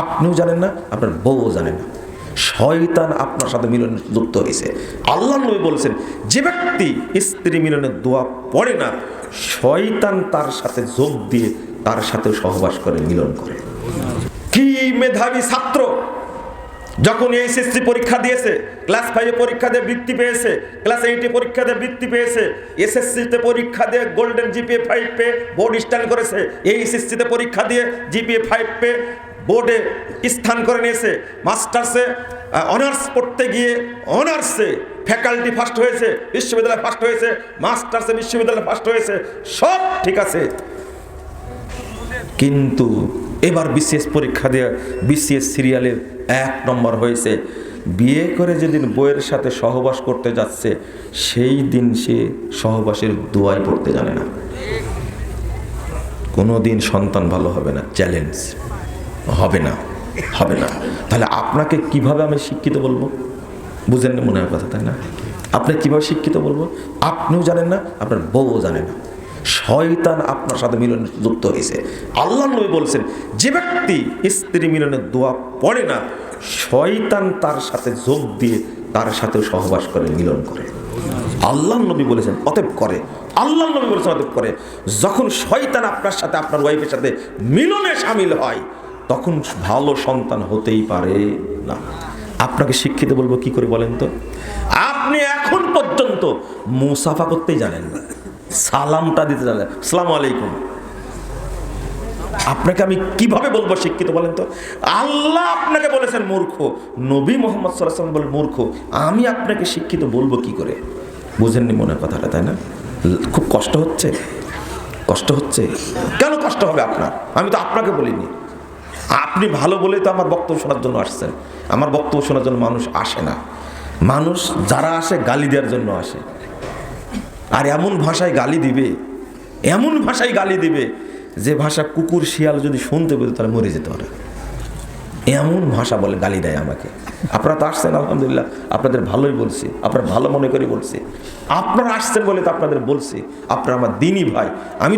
আপনিও জানেন না, আপনার বউও জানে না। শয়তান আপনার সাথে মিলনে যুক্ত হয়েছে। আল্লাহ নবী বলছেন, যে ব্যক্তি স্ত্রী মিলনের দোয়া পড়ে না, শয়তান তার সাথে যোগ দিয়ে তার সাথে সহবাস করে, মিলন করে। কি মেধাবী ছাত্র যখন এইচএসসি পরীক্ষা দিয়েছে, ক্লাস ফাইভে পরীক্ষা দিয়ে বৃত্তি পেয়েছে, ক্লাস এইটে পরীক্ষা দিয়ে বৃত্তি পেয়েছে, এসএসসিতে পরীক্ষা দিয়ে গোল্ডেন জিপিএ ফাইভ পেয়ে বোর্ড স্ট্যান্ড করেছে, এইচএসসিতে পরীক্ষা দিয়ে জিপিএ ফাইভ পেয়ে বোর্ডে স্থান করে নিয়েছে। মাস্টার্সে অনার্স পড়তে গিয়ে অনার্সে ফ্যাকাল্টি ফার্স্ট হয়েছে, বিশ্ববিদ্যালয় ফার্স্ট হয়েছে, মাস্টার্সে বিশ্ববিদ্যালয় ফার্স্ট হয়েছে, সব ঠিক আছে। কিন্তু এবার বিসিএস পরীক্ষা দিয়ে বিসিএস সিরিয়ালের এক নম্বর হয়েছে। বিয়ে করে যেদিন বইয়ের সাথে সহবাস করতে যাচ্ছে, সেই দিন সে সহবাসের দোয়াই পড়তে জানে না। কোনো দিন সন্তান ভালো হবে না, চ্যালেঞ্জ। হবে না হবে না। তাহলে আপনাকে কীভাবে আমি শিক্ষিত বলব? বুঝেন না মনে হয় কথা, তাই না? আপনি কীভাবে শিক্ষিত বলব? আপনিও জানেন না, আপনার বউও জানে না। শয়তান আপনার সাথে মিলনে যুক্ত হয়েছে। আল্লাহ নবী বলছেন, যে ব্যক্তি স্ত্রী মিলনের দোয়া পড়ে না, শয়তান তার সাথে যোগ দিয়ে তার সাথে সহবাস করে, মিলন করে। আল্লাহ নবী বলেছেন, অতএব করে। আল্লাহ নবী বলেছেন, অতএব করে। যখন শয়তান আপনার সাথে, আপনার ওয়াইফের সাথে মিলনে সামিল হয় তখন ভালো সন্তান হতেই পারে না। আপনাকে শিক্ষিত বলব কি করে বলেন তো? আপনি এখন পর্যন্ত মুসাফা করতেই জানেন না। সালামটা দিতে জানেন সালাম আলাইকুম। আপনাকে আমি কীভাবে বলব শিক্ষিত বলেন তো? আল্লাহ আপনাকে বলেছেন মূর্খ। নবী মোহাম্মদ সাল্লাম বলে মূর্খ। আমি আপনাকে শিক্ষিত বলব কি করে? বুঝেননি মনের কথাটা, তাই না? খুব কষ্ট হচ্ছে? কষ্ট হচ্ছে? কেন কষ্ট হবে আপনার? আমি তো আপনাকে বলিনি। আপনি ভালো বলে তো আমার বক্তব্য শোনার জন্য আসছেন। আমার বক্তব্য শোনার জন্য মানুষ আসে না। মানুষ যারা আসে, গালি দেওয়ার জন্য আসে। আর এমন ভাষায় গালি দিবে, এমন ভাষায় গালি দিবে যে ভাষা কুকুর, শিয়াল যদি শুনতে পেত তাহলে মরে যেতে পারে। এমন ভাষা বলে গালি দেয় আমাকে। আপনারা তো আসছেন, আলহামদুলিল্লাহ। আপনাদের ভালোই বলছি, আপনারা ভালো মনে করে বলছি। আপনারা আসছেন বলে তো আপনাদের বলছি। আপনারা আমার দিনই ভাই। আমি